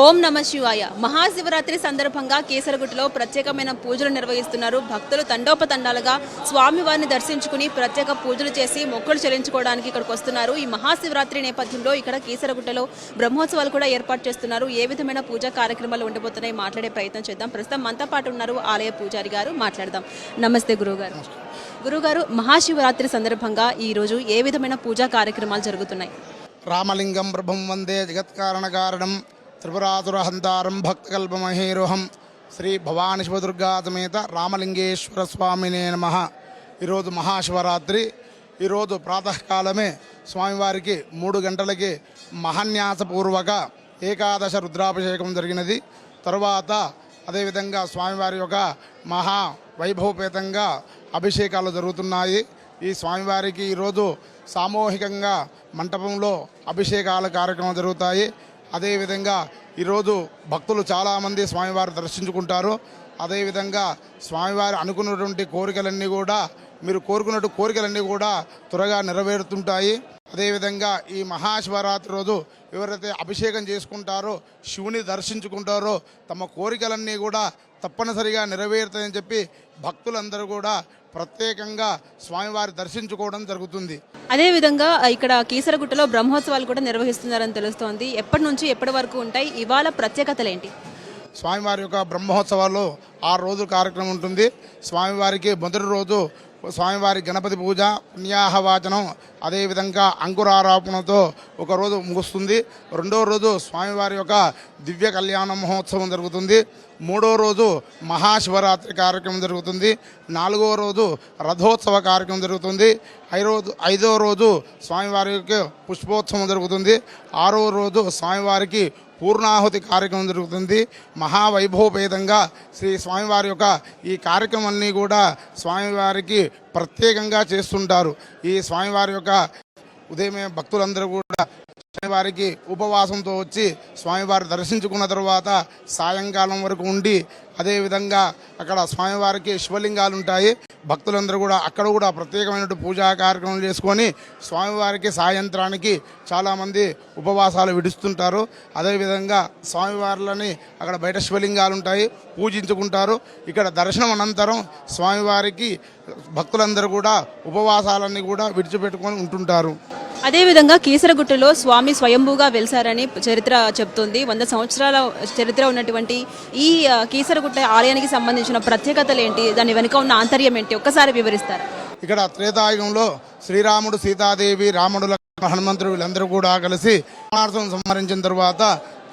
ఓం నమ శివాయ. మహాశివరాత్రి సందర్భంగా కేసరగుట్టలో ప్రత్యేకమైన పూజలు నిర్వహిస్తున్నారు. భక్తులు తండోపతండాలుగా స్వామివారిని దర్శించుకుని ప్రత్యేక పూజలు చేసి మొక్కులు చెల్లించుకోవడానికి ఇక్కడికి వస్తున్నారు. ఈ మహాశివరాత్రి నేపథ్యంలో ఇక్కడ కేసరగుట్టలో బ్రహ్మోత్సవాలు కూడా ఏర్పాటు చేస్తున్నారు. ఏ విధమైన పూజా కార్యక్రమాలు ఉండబోతున్నాయి మాట్లాడే ప్రయత్నం చేద్దాం. ప్రస్తుతం మనతో పాటు ఉన్నారు ఆలయ పూజారి గారు. మాట్లాడదాం. నమస్తే గురువుగారు. గురుగారు మహాశివరాత్రి సందర్భంగా ఈరోజు ఏ విధమైన పూజా కార్యక్రమాలు జరుగుతున్నాయి? రామలింగం ప్రభం వందే జగత్కారణకారణం. త్రిపురాసురహంతారం భక్తకల్పమహేరుహం శ్రీ భవాని శివదుర్గా సమేత రామలింగేశ్వర స్వామినే నమ. ఈరోజు మహాశివరాత్రి. ఈరోజు ప్రాతకాలమే స్వామివారికి మూడు గంటలకి మహాన్యాసపూర్వక ఏకాదశ రుద్రాభిషేకం జరిగినది. తరువాత అదేవిధంగా స్వామివారి యొక్క మహా వైభవపేతంగా అభిషేకాలు జరుగుతున్నాయి. ఈ స్వామివారికి ఈరోజు సామూహికంగా మంటపంలో అభిషేకాల కార్యక్రమం జరుగుతాయి. అదేవిధంగా ఈరోజు భక్తులు చాలామంది స్వామివారు దర్శించుకుంటారు. అదేవిధంగా స్వామివారు అనుకున్నటువంటి కోరికలన్నీ కూడా మీరు కోరుకున్నట్టు కోరికలన్నీ కూడా త్వరగా నెరవేరుతుంటాయి. అదేవిధంగా ఈ మహాశివరాత్రి రోజు ఎవరైతే అభిషేకం చేసుకుంటారో శివుని దర్శించుకుంటారో తమ కోరికలన్నీ కూడా తప్పనిసరిగా నెరవేరుతాయని చెప్పి భక్తులందరూ కూడా ప్రత్యేకంగా స్వామివారి దర్శించుకోవడం జరుగుతుంది. అదేవిధంగా ఇక్కడ కీసరగుట్టలో బ్రహ్మోత్సవాలు కూడా నిర్వహిస్తున్నారని తెలుస్తోంది. ఎప్పటి నుంచి ఎప్పటి వరకు ఉంటాయి? ఇవాళ ప్రత్యేకతలు ఏంటి స్వామివారి యొక్క బ్రహ్మోత్సవాల్లో ఆరు రోజుల కార్యక్రమం ఉంటుంది. స్వామివారికి మొదటి రోజు స్వామివారి గణపతి పూజ పుణ్యాహవాచనం అదేవిధంగా అంకురారోపణతో ఒక రోజు ముగుస్తుంది. రెండో రోజు స్వామివారి యొక్క దివ్య కళ్యాణ మహోత్సవం జరుగుతుంది. మూడో రోజు మహాశివరాత్రి కార్యక్రమం జరుగుతుంది. నాలుగో రోజు రథోత్సవ కార్యక్రమం జరుగుతుంది. ఐదో ఐదో రోజు స్వామివారికి పుష్పోత్సవం జరుగుతుంది. ఆరో రోజు స్వామివారికి పూర్ణాహుతి కార్యక్రమం జరుగుతుంది. మహావైభవపేతంగా శ్రీ స్వామివారి యొక్క ఈ కార్యక్రమాన్ని కూడా స్వామివారికి ప్రత్యేకంగా చేస్తుంటారు. ఈ స్వామివారి యొక్క ఉదయమే భక్తులందరూ కూడా స్వామివారికి ఉపవాసంతో వచ్చి స్వామివారి దర్శించుకున్న తర్వాత సాయంకాలం వరకు ఉండి అదేవిధంగా అక్కడ స్వామివారికి శివలింగాలు ఉంటాయి భక్తులందరూ కూడా అక్కడ కూడా ప్రత్యేకమైన పూజా కార్యక్రమం చేసుకొని స్వామివారికి సాయంత్రానికి చాలామంది ఉపవాసాలు విడుస్తుంటారు. అదేవిధంగా స్వామివార్లని అక్కడ బయట శివలింగాలు ఉంటాయి పూజించుకుంటారు. ఇక్కడ దర్శనం అనంతరం స్వామివారికి భక్తులందరూ కూడా ఉపవాసాలన్నీ కూడా విడిచిపెట్టుకొని ఉంటుంటారు. అదేవిధంగా కీసరగుట్టలో స్వామి స్వయంభూగా వెలిసారని చరిత్ర చెప్తుంది. వంద సంవత్సరాల చరిత్ర ఉన్నటువంటి ఈ కీసర కీసరగుట్ట ఆలయానికి సంబంధించిన ప్రత్యేకతలు ఏంటి? దాని వెనుక ఉన్న ఆంతర్యం ఏంటి? ఒక్కసారి వివరిస్తారు? ఇక్కడ త్రేతాయుగంలో శ్రీరాముడు సీతాదేవి రాముడు హనుమంతుడు వీళ్ళందరూ కూడా కలిసి సంహరించిన తర్వాత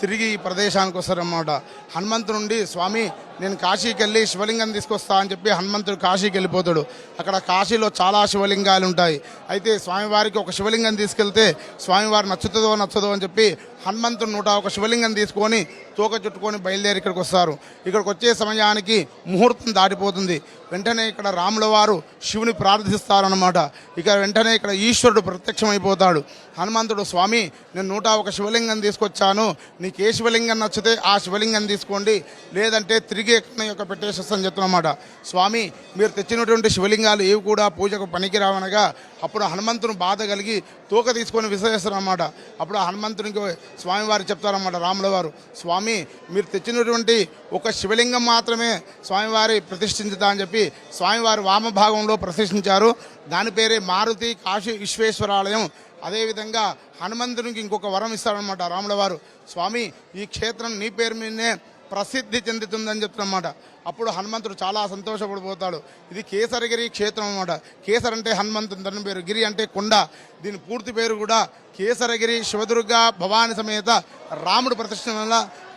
తిరిగి ఈ ప్రదేశానికి వస్తారన్నమాట. హనుమంతు నుండి స్వామి నేను కాశీకి వెళ్ళి శివలింగం తీసుకొస్తా అని చెప్పి హనుమంతుడు కాశీకి వెళ్ళిపోతాడు. అక్కడ కాశీలో చాలా శివలింగాలు ఉంటాయి. అయితే స్వామివారికి ఒక శివలింగం తీసుకెళ్తే స్వామివారు నచ్చుతుందో నచ్చదో అని చెప్పి హనుమంతుడు నూట ఒక శివలింగం తీసుకొని తోక చుట్టుకొని బయలుదేరి ఇక్కడికి వస్తారు. ఇక్కడికి వచ్చే సమయానికి ముహూర్తం దాటిపోతుంది. వెంటనే ఇక్కడ రాముల వారు శివుని ప్రార్థిస్తారనమాట ఇక వెంటనే ఇక్కడ ఈశ్వరుడు ప్రత్యక్షమైపోతాడు. హనుమంతుడు స్వామి నేను నూట ఒక శివలింగం తీసుకొచ్చాను. నీకు ఏ శివలింగం నచ్చితే ఆ శివలింగం తీసుకోండి. లేదంటే తిరిగి ఎక్కడ యొక్క పెట్టేసేస్తాను చెప్తున్నమాట. స్వామి మీరు తెచ్చినటువంటి శివలింగాలు ఏవి కూడా పూజకు పనికిరావనగా అప్పుడు హనుమంతుని బాధ కలిగి తోక తీసుకొని విసర్జిస్తారన్నమాట అప్పుడు ఆ హనుమంతునికి స్వామివారు చెప్తారన్నమాట రాముల వారు స్వామి మీరు తెచ్చినటువంటి ఒక శివలింగం మాత్రమే స్వామివారి ప్రతిష్ఠించుతా అని చెప్పి స్వామివారి వామభాగంలో ప్రతిష్ఠించారు. దాని పేరే మారుతి కాశీ విశ్వేశ్వరాలయం. అదేవిధంగా హనుమంతునికి ఇంకొక వరం ఇస్తారనమాట రాముల వారు. స్వామి ఈ క్షేత్రం నీ పేరు మీదనే ప్రసిద్ధి చెందుతుందని చెప్తున్నమాట. అప్పుడు హనుమంతుడు చాలా సంతోషపడిపోతాడు. ఇది కేసరగిరి క్షేత్రం అన్నమాట. కేసర్ అంటే హనుమంతుని పేరు. గిరి అంటే కొండ. దీని పూర్తి పేరు కూడా కేసరగిరి శివదుర్గ భవాని సమేత రాముడు ప్రతిష్ట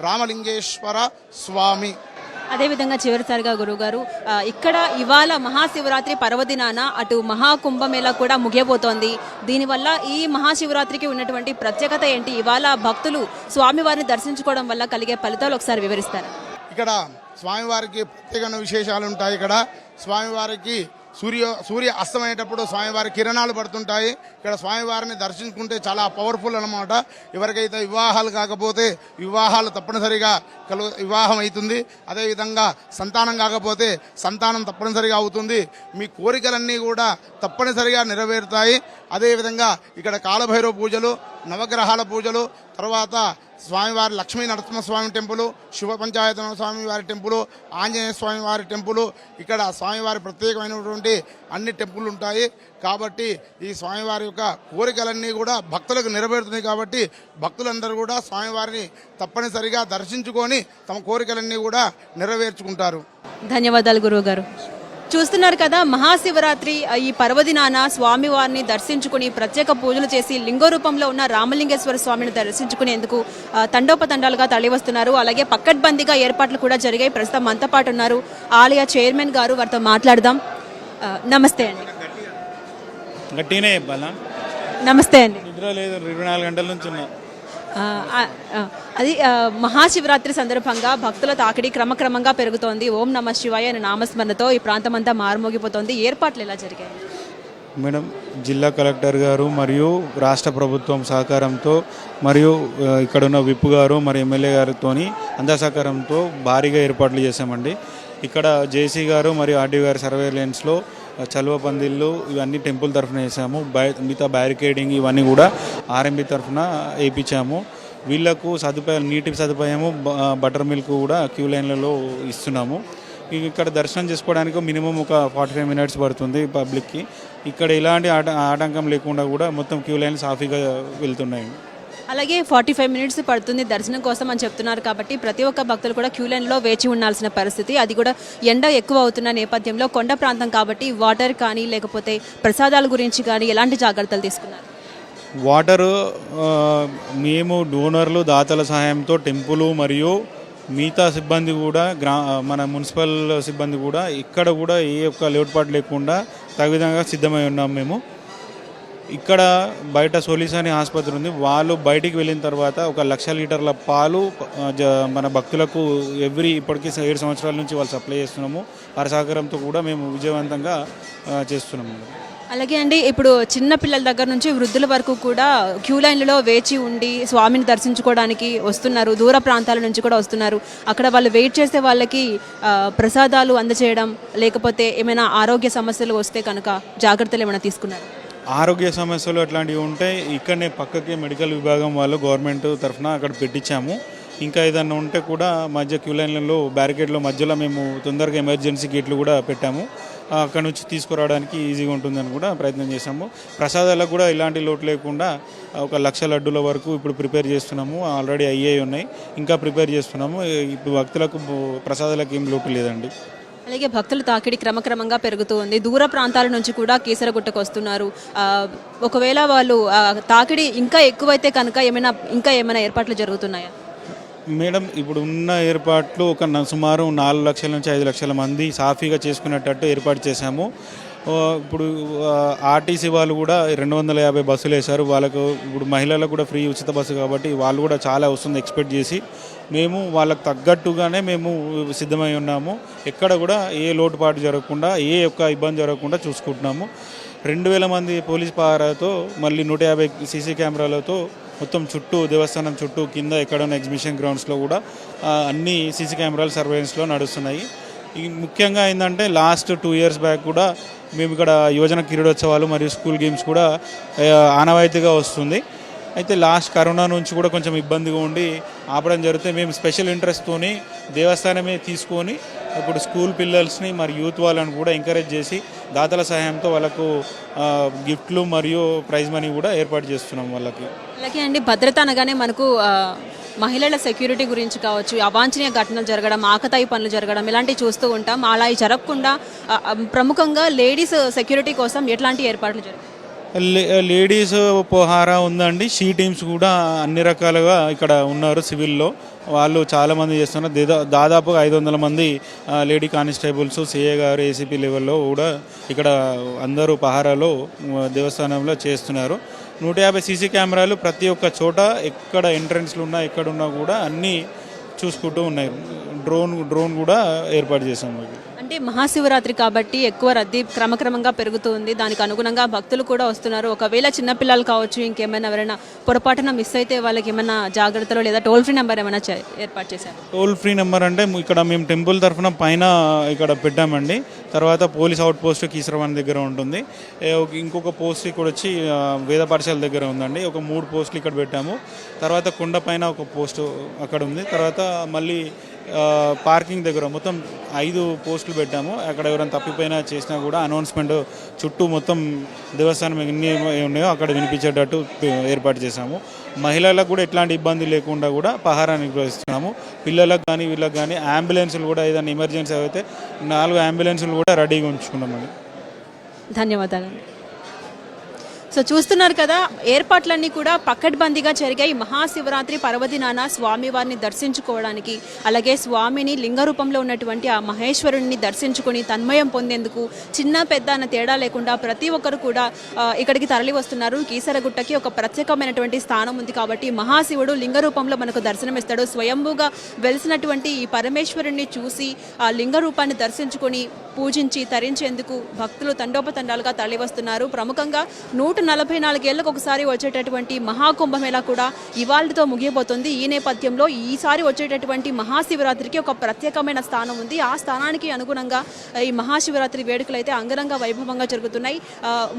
రామలింగేశ్వర స్వామి. అదేవిధంగా చివరిసారిగా గురువుగారు ఇక్కడ ఇవాళ మహాశివరాత్రి పర్వదినాన అటు మహాకుంభమేళా కూడా ముగియబోతోంది. దీనివల్ల ఈ మహాశివరాత్రికి ఉన్నటువంటి ప్రత్యేకత ఏంటి? ఇవాళ భక్తులు స్వామివారిని దర్శించుకోవడం వల్ల కలిగే ఫలితాలు ఒకసారి వివరిస్తారు? ఇక్కడ స్వామివారికి ప్రత్యేకమైన విశేషాలు ఉంటాయి ఇక్కడ. స్వామివారికి సూర్య సూర్య అస్తమయ్యేటప్పుడు స్వామివారి కిరణాలు పడుతుంటాయి. ఇక్కడ స్వామివారిని దర్శించుకుంటే చాలా పవర్ఫుల్ అనమాట ఎవరికైతే వివాహాలు కాకపోతే వివాహాలు తప్పనిసరిగా కలు వివాహం అవుతుంది. అదేవిధంగా సంతానం కాకపోతే సంతానం తప్పనిసరిగా అవుతుంది. మీ కోరికలన్నీ కూడా తప్పనిసరిగా నెరవేరుతాయి. అదేవిధంగా ఇక్కడ కాలభైరవ పూజలు నవగ్రహాల పూజలు తర్వాత స్వామివారి లక్ష్మీ నరసింహస్వామి టెంపులు శివ పంచాయతన స్వామి వారి ఆంజనేయ స్వామి వారి ఇక్కడ స్వామివారి ప్రత్యేకమైనటువంటి అన్ని టెంపుల్ ఉంటాయి. కాబట్టి ఈ స్వామివారి యొక్క కోరికలన్నీ కూడా భక్తులకు నెరవేరుతున్నాయి కాబట్టి భక్తులందరూ కూడా స్వామివారిని తప్పనిసరిగా దర్శించుకొని తమ కోరికలన్నీ కూడా నెరవేర్చుకుంటారు. ధన్యవాదాలు గురువు గారు చూస్తున్నారు కదా మహాశివరాత్రి ఈ పర్వదినాన స్వామివారిని దర్శించుకుని ప్రత్యేక పూజలు చేసి లింగ రూపంలో ఉన్న రామలింగేశ్వర స్వామిని దర్శించుకునేందుకు తండోపతండాలుగా తరలివస్తున్నారు. అలాగే పక్కడ్బందీగా ఏర్పాట్లు కూడా జరిగాయి. ప్రస్తుతం మనతో పాటు ఉన్నారు ఆలయ చైర్మన్ గారు. వారితో మాట్లాడదాం. నమస్తే అండి. నమస్తే అండి. నిద్ర లేదు. ఇరవై నాలుగు గంటల నుంచి ఉన్నా. అది మహాశివరాత్రి సందర్భంగా భక్తుల తాకిడి క్రమక్రమంగా పెరుగుతోంది. ఓం నమ శివాయ అనే నామస్మరణతో ఈ ప్రాంతం అంతా మారుమోగిపోతోంది. ఏర్పాట్లు ఎలా జరిగాయి? మేడం జిల్లా కలెక్టర్ గారు మరియు రాష్ట్ర ప్రభుత్వం సహకారంతో మరియు ఇక్కడ ఉన్న విప్ గారు మరి ఎమ్మెల్యే గారితో అందరి సహకారంతో భారీగా ఏర్పాట్లు చేశామండి. ఇక్కడ జేసీ గారు మరియు ఆర్డీ గారి సర్వేలెన్స్లో చలువ పందిళ్ళు ఇవన్నీ టెంపుల్ తరఫున వేసాము బై మిగతా బ్యారికేడింగ్ ఇవన్నీ కూడా ఆర్ఎంబి తరఫున వేయించాము. వీళ్ళకు సదుపాయాలు నీటి సదుపాయము బ- బటర్ మిల్క్ కూడా క్యూ లైన్లలో ఇస్తున్నాము. ఇక్కడ దర్శనం చేసుకోవడానికి మినిమం ఒక ఫార్టీ ఫైవ్ మినిట్స్ పడుతుంది పబ్లిక్కి. ఇక్కడ ఎలాంటి ఆట ఆటంకం లేకుండా కూడా మొత్తం క్యూ లైన్ సాఫీగా వెళ్తున్నాయి. అలాగే ఫార్టీ ఫైవ్ మినిట్స్ పడుతుంది దర్శనం కోసం అని చెప్తున్నారు కాబట్టి ప్రతి ఒక్క భక్తులు కూడా క్యూ లైన్లో వేచి ఉండాల్సిన పరిస్థితి. అది కూడా ఎండ ఎక్కువ అవుతున్న నేపథ్యంలో కొండ ప్రాంతం కాబట్టి వాటర్ కానీ లేకపోతే ప్రసాదాల గురించి కానీ ఎలాంటి జాగ్రత్తలు తీసుకున్నారు? వాటరు మేము డోనర్లు దాతల సహాయంతో టెంపుల్ మరియు మిగతా సిబ్బంది కూడా గ్రా మన మున్సిపల్ సిబ్బంది కూడా ఇక్కడ కూడా ఏ ఒక్క లోటుపాటు లేకుండా తగు విధంగా సిద్ధమై ఉన్నాం మేము. ఇక్కడ బయట సోలీస్ అనే ఆసుపత్రి ఉంది. వాళ్ళు బయటికి వెళ్ళిన తర్వాత ఒక లక్ష లీటర్ల పాలు జ- మన భక్తులకు ఎవ్రీ ఇప్పటికీ ఏడు సంవత్సరాల నుంచి వాళ్ళు సప్లై చేస్తున్నాము. వారి సహకారంతో కూడా మేము విజయవంతంగా చేస్తున్నాము. అలాగే అండి ఇప్పుడు చిన్న పిల్లల దగ్గర నుంచి వృద్ధుల వరకు కూడా క్యూ లైన్లలో వేచి ఉండి స్వామిని దర్శించుకోవడానికి వస్తున్నారు. దూర ప్రాంతాల నుంచి కూడా వస్తున్నారు. అక్కడ వాళ్ళు వెయిట్ చేసే వాళ్ళకి ప్రసాదాలు అందచేయడం లేకపోతే ఏమైనా ఆరోగ్య సమస్యలు వస్తే కనుక జాగ్రత్తలు ఏమైనా తీసుకున్నారు? ఆరోగ్య సమస్యలు అట్లాంటివి ఉంటే ఇక్కడనే పక్కకి మెడికల్ విభాగం వాళ్ళు గవర్నమెంట్ తరఫున అక్కడ పెట్టించాము. ఇంకా ఏదన్నా ఉంటే కూడా మధ్య క్యూ లైన్లలో బ్యారికేడ్ల మధ్యలో మేము తొందరగా ఎమర్జెన్సీ గేట్లు కూడా పెట్టాము. అక్కడ నుంచి తీసుకురావడానికి ఈజీగా ఉంటుందని కూడా ప్రయత్నం చేశాము. ప్రసాదాలకు కూడా ఇలాంటి లోటు లేకుండా ఒక లక్ష లడ్డుల వరకు ఇప్పుడు ప్రిపేర్ చేస్తున్నాము. ఆల్రెడీ అయ్యాయి ఉన్నాయి. ఇంకా ప్రిపేర్ చేస్తున్నాము. ఇప్పుడు భక్తులకు ప్రసాదాలకు ఏం లోటు లేదండి. అలాగే భక్తుల తాకిడి క్రమక్రమంగా పెరుగుతూ ఉంది. దూర ప్రాంతాల నుంచి కూడా కీసరగుట్టకు వస్తున్నారు. ఒకవేళ వాళ్ళు తాకిడి ఇంకా ఎక్కువైతే కనుక ఏమైనా ఇంకా ఏమైనా ఏర్పాట్లు జరుగుతున్నాయా? మేడం ఇప్పుడు ఉన్న ఏర్పాట్లు ఒక సుమారు నాలుగు లక్షల నుంచి ఐదు లక్షల మంది సాఫీగా చేసుకునేటట్టు ఏర్పాటు చేశాము. ఇప్పుడు ఆర్టీసీ వాళ్ళు కూడా రెండు వందల యాభై బస్సులు వేశారు వాళ్ళకు ఇప్పుడు మహిళలకు కూడా ఫ్రీ ఉచిత బస్సు కాబట్టి వాళ్ళు కూడా చాలా వస్తుంది ఎక్స్పెక్ట్ చేసి. మేము వాళ్ళకు తగ్గట్టుగానే మేము సిద్ధమై ఉన్నాము. ఎక్కడ కూడా ఏ లోటుపాటు జరగకుండా ఏ యొక్క ఇబ్బంది జరగకుండా చూసుకుంటున్నాము. రెండు వేల మంది పోలీస్ పహారాతో మళ్ళీ నూట యాభై సీసీ కెమెరాలతో మొత్తం చుట్టూ దేవస్థానం చుట్టూ కింద ఎక్కడైనా ఎగ్జిబిషన్ గ్రౌండ్స్లో కూడా అన్ని సీసీ కెమెరాలు సర్వేలెన్స్లో నడుస్తున్నాయి. ముఖ్యంగా ఏంటంటే లాస్ట్ టూ ఇయర్స్ బ్యాక్ కూడా మేము ఇక్కడ యువజన క్రీడోత్సవాలు మరియు స్కూల్ గేమ్స్ కూడా ఆనవాయితీగా వస్తుంది. అయితే లాస్ట్ కరోనా నుంచి కూడా కొంచెం ఇబ్బందిగా ఉండి ఆపడం జరిగితే మేము స్పెషల్ ఇంట్రెస్ట్తోని దేవస్థానమే తీసుకొని ఇప్పుడు స్కూల్ పిల్లల్స్ని మరి యూత్ వాళ్ళని కూడా ఎంకరేజ్ చేసి దాతల సహాయంతో వాళ్ళకు గిఫ్ట్లు మరియు ప్రైజ్ మనీ కూడా ఏర్పాటు చేస్తున్నాం వాళ్ళకి. అలాగే అండి భద్రత అనగానే మనకు మహిళల సెక్యూరిటీ గురించి కావచ్చు అవాంఛనీయ ఘటనలు జరగడం ఆకతాయి పనులు జరగడం ఇలాంటివి చూస్తూ ఉంటాం. అలా జరగకుండా ప్రముఖంగా లేడీస్ సెక్యూరిటీ కోసం ఎట్లాంటి ఏర్పాట్లు జరుగుతాయి లేడీస్ పోహారా ఉందండి. షీ టీమ్స్ కూడా అన్ని రకాలుగా ఇక్కడ ఉన్నారు సివిల్లో. వాళ్ళు చాలామంది చేస్తున్నారు. దేదా- దాదాపుగా ఐదు వందల మంది లేడీ కానిస్టేబుల్స్ సిఏ గారు ఏసీపీ లెవెల్లో కూడా ఇక్కడ అందరూ పహారాలో దేవస్థానంలో చేస్తున్నారు. నూట యాభై సీసీ కెమెరాలు ప్రతి ఒక్క చోట ఎక్కడ ఎంట్రన్స్లు ఉన్నా ఎక్కడున్నా కూడా అన్నీ చూసుకుంటూ ఉన్నాయి. డ్రోన్ డ్రోన్ కూడా ఏర్పాటు చేసాము అంటే మహాశివరాత్రి కాబట్టి ఎక్కువ రద్దీ క్రమక్రమంగా పెరుగుతుంది. దానికి అనుగుణంగా భక్తులు కూడా వస్తున్నారు. ఒకవేళ చిన్నపిల్లలు కావచ్చు ఇంకేమైనా ఎవరైనా పొరపాటున మిస్ అయితే వాళ్ళకి ఏమైనా జాగ్రత్తలు లేదా టోల్ ఫ్రీ నెంబర్ ఏమైనా ఏర్పాటు చేశారు? టోల్ ఫ్రీ నెంబర్ అంటే ఇక్కడ మేము టెంపుల్ తరఫున పైన ఇక్కడ పెట్టామండి. తర్వాత పోలీస్ అవుట్ పోస్ట్ కీసరవాణి దగ్గర ఉంటుంది. ఇంకొక పోస్ట్ ఇక్కడ వచ్చి వేద పాఠశాల దగ్గర ఉందండి. ఒక మూడు పోస్టులు ఇక్కడ పెట్టాము. తర్వాత కొండ పైన ఒక పోస్ట్ అక్కడ ఉంది. తర్వాత మళ్ళీ పార్కింగ్ దగ్గర మొత్తం ఐదు పోస్టులు పెట్టాము. అక్కడ ఎవరైనా తప్పిపోయినా చేసినా కూడా అనౌన్స్మెంట్ చుట్టూ మొత్తం దేవస్థానం ఎన్ని ఉన్నాయో అక్కడ వినిపించేటట్టు ఏర్పాటు చేశాము. మహిళలకు కూడా ఎట్లాంటి ఇబ్బంది లేకుండా కూడా పహారా నిర్వహిస్తున్నాము. పిల్లలకు కానీ వీళ్ళకి కానీ అంబులెన్సులు కూడా ఏదైనా ఎమర్జెన్సీ అయితే నాలుగు అంబులెన్సులు కూడా రెడీగా ఉంచుకున్నామండి. ధన్యవాదాలు సో చూస్తున్నారు కదా ఏర్పాట్లన్నీ కూడా పక్కడ్బందీగా జరిగాయి. మహాశివరాత్రి పర్వదినాన స్వామివారిని దర్శించుకోవడానికి అలాగే స్వామిని లింగ రూపంలో ఉన్నటువంటి ఆ మహేశ్వరుడిని దర్శించుకొని తన్మయం పొందేందుకు చిన్న పెద్ద అన్న తేడా లేకుండా ప్రతి ఒక్కరు కూడా ఇక్కడికి తరలి వస్తున్నారు. కీసరగుట్టకి ఒక ప్రత్యేకమైనటువంటి స్థానం ఉంది కాబట్టి మహాశివుడు లింగ రూపంలో మనకు దర్శనమిస్తాడు. స్వయంభూగా వెలిసినటువంటి ఈ పరమేశ్వరుణ్ణి చూసి ఆ లింగ రూపాన్ని దర్శించుకొని పూజించి తరించేందుకు భక్తులు తండోపతండాలుగా తరలి వస్తున్నారు ప్రముఖంగా నూట నలభై నాలుగేళ్ళకు ఒకసారి వచ్చేటటువంటి మహాకుంభమేళా కూడా ఇవాళతో ముగియబోతుంది. ఈ నేపథ్యంలో ఈసారి వచ్చేటటువంటి మహాశివరాత్రికి ఒక ప్రత్యేకమైన స్థానం ఉంది. ఆ స్థానానికి అనుగుణంగా ఈ మహాశివరాత్రి వేడుకలు అయితే అంగరంగ వైభవంగా జరుగుతున్నాయి.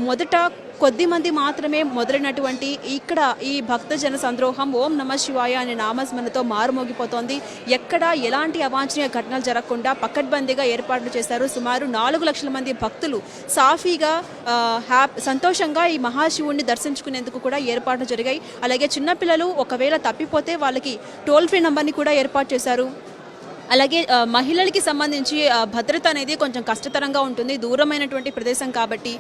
మొదట కొద్ది మంది మాత్రమే మొదలైనటువంటి ఇక్కడ ఈ భక్తజన సంద్రోహం ఓం నమ శివాయ అనే నామస్మరణతో మారుమోగిపోతోంది. ఎక్కడ ఎలాంటి అవాంఛనీయ ఘటనలు జరగకుండా పకడ్బందీగా ఏర్పాట్లు చేశారు. సుమారు నాలుగు లక్షల మంది భక్తులు సాఫీగా హ్యాప్ సంతోషంగా ఈ మహాశివుణ్ణి దర్శించుకునేందుకు కూడా ఏర్పాట్లు జరిగాయి. అలాగే చిన్నపిల్లలు ఒకవేళ తప్పిపోతే వాళ్ళకి టోల్ ఫ్రీ నంబర్ని కూడా ఏర్పాటు చేశారు. అలాగే మహిళలకి సంబంధించి భద్రత అనేది కొంచెం కష్టతరంగా ఉంటుంది. దూరమైనటువంటి ప్రదేశం కాబట్టి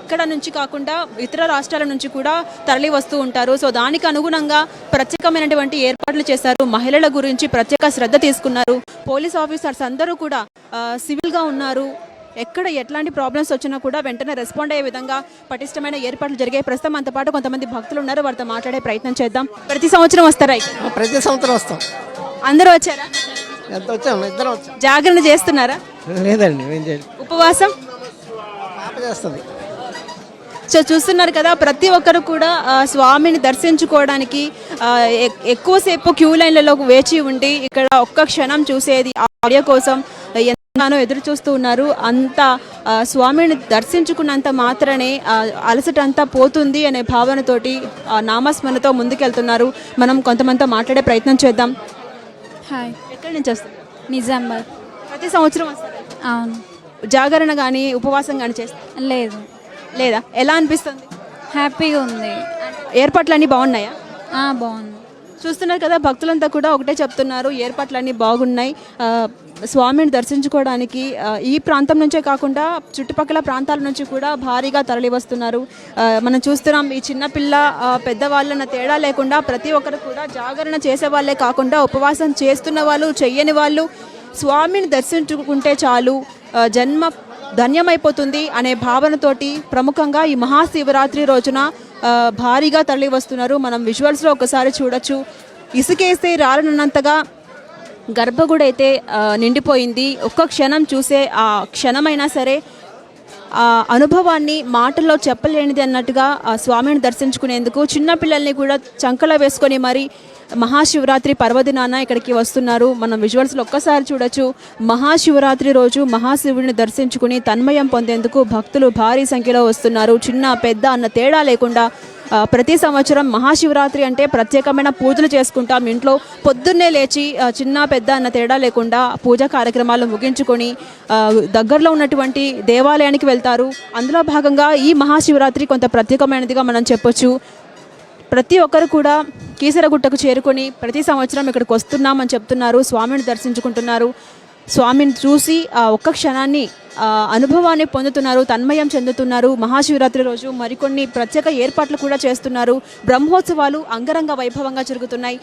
ఇక్కడ నుంచి కాకుండా ఇతర రాష్ట్రాల నుంచి కూడా తరలి వస్తూ ఉంటారు. సో దానికి అనుగుణంగా ప్రత్యేకమైనటువంటి ఏర్పాట్లు చేశారు. మహిళల గురించి ప్రత్యేక శ్రద్ధ తీసుకున్నారు. పోలీస్ ఆఫీసర్స్ అందరూ కూడా సివిల్గా ఉన్నారు. ఎక్కడ ఎట్లాంటి ప్రాబ్లమ్స్ వచ్చినా కూడా వెంటనే రెస్పాండ్ అయ్యే విధంగా పటిష్టమైన ఏర్పాట్లు జరిగాయి. ప్రస్తుతం మనతో పాటు కొంతమంది భక్తులు ఉన్నారు. వారితో మాట్లాడే ప్రయత్నం చేద్దాం. ప్రతి సంవత్సరం వస్తారా ప్రతి సంవత్సరం వస్తాం. అందరూ వచ్చారా? ఎంత వచ్చాం? ఇద్దరం వచ్చాం. జాగరణ చేస్తున్నారా? లేదండి ఉపవాసం? చేస్తుంది. సో చూస్తున్నారు కదా ప్రతి ఒక్కరు కూడా స్వామిని దర్శించుకోవడానికి ఎక్కువసేపు క్యూ లైన్లలో వేచి ఉండి ఇక్కడ ఒక్క క్షణం చూసేది ఆడియో కోసం ఎంతగానో ఎదురు చూస్తూ ఉన్నారు. అంత స్వామిని దర్శించుకున్నంత మాత్రమే అలసట అంతా పోతుంది అనే భావనతోటి నామస్మరణతో ముందుకెళ్తున్నారు. మనం కొంతమందితో మాట్లాడే ప్రయత్నం చేద్దాం. హాయ్. ఎక్కడి నుంచి వస్తారు? నిజామాబాద్ ప్రతి సంవత్సరం వస్తారు? అవును. జాగరణ కానీ ఉపవాసం కానీ చేస్తారు? లేదు. లేదా? ఎలా అనిపిస్తుంది? హ్యాపీగా ఉంది. ఏర్పాట్లన్నీ బాగున్నాయా? బాగుంది చూస్తున్నారు కదా భక్తులంతా కూడా ఒకటే చెప్తున్నారు ఏర్పాట్లన్నీ బాగున్నాయి. స్వామిని దర్శించుకోవడానికి ఈ ప్రాంతం నుంచే కాకుండా చుట్టుపక్కల ప్రాంతాల నుంచి కూడా భారీగా తరలి వస్తున్నారు మనం చూస్తున్నాం ఈ చిన్నపిల్ల పెద్దవాళ్ళన్న తేడా లేకుండా ప్రతి ఒక్కరు కూడా జాగరణ చేసే వాళ్ళే కాకుండా ఉపవాసం చేస్తున్న వాళ్ళు చెయ్యని వాళ్ళు స్వామిని దర్శించుకుంటే చాలు జన్మ ధన్యమైపోతుంది అనే భావనతోటి ప్రముఖంగా ఈ మహాశివరాత్రి రోజున భారీగా తరలి వస్తున్నారు మనం విజువల్స్లో ఒకసారి చూడొచ్చు. ఇసుకేస్తే రాలనున్నంతగా గర్భగుడి అయితే నిండిపోయింది. ఒక్క క్షణం చూసే ఆ క్షణమైనా సరే ఆ అనుభవాన్ని మాటల్లో చెప్పలేనిది అన్నట్టుగా ఆ స్వామిని దర్శించుకునేందుకు చిన్నపిల్లల్ని కూడా చంకలో వేసుకొని మరి మహాశివరాత్రి పర్వదినాన ఇక్కడికి వస్తున్నారు. మనం విజువల్స్లో ఒక్కసారి చూడొచ్చు. మహాశివరాత్రి రోజు మహాశివుడిని దర్శించుకుని తన్మయం పొందేందుకు భక్తులు భారీ సంఖ్యలో వస్తున్నారు. చిన్న పెద్ద అన్న తేడా లేకుండా ప్రతి సంవత్సరం మహాశివరాత్రి అంటే ప్రత్యేకమైన పూజలు చేసుకుంటాం. ఇంట్లో పొద్దున్నే లేచి చిన్న పెద్ద అన్న తేడా లేకుండా పూజా కార్యక్రమాలు ముగించుకొని దగ్గరలో ఉన్నటువంటి దేవాలయానికి వెళ్తారు. అందులో భాగంగా ఈ మహాశివరాత్రి కొంత ప్రత్యేకమైనదిగా మనం చెప్పొచ్చు. ప్రతి ఒక్కరు కూడా కీసరగుట్టకు చేరుకొని ప్రతి సంవత్సరం ఇక్కడికి వస్తున్నామని చెప్తున్నారు. స్వామిని దర్శించుకుంటున్నారు. స్వామిని చూసి ఆ ఒక్క క్షణాన్ని అనుభవాన్ని పొందుతున్నారు తన్మయం చెందుతున్నారు. మహాశివరాత్రి రోజు మరికొన్ని ప్రత్యేక ఏర్పాట్లు కూడా చేస్తున్నారు. బ్రహ్మోత్సవాలు అంగరంగ వైభవంగా జరుగుతున్నాయి.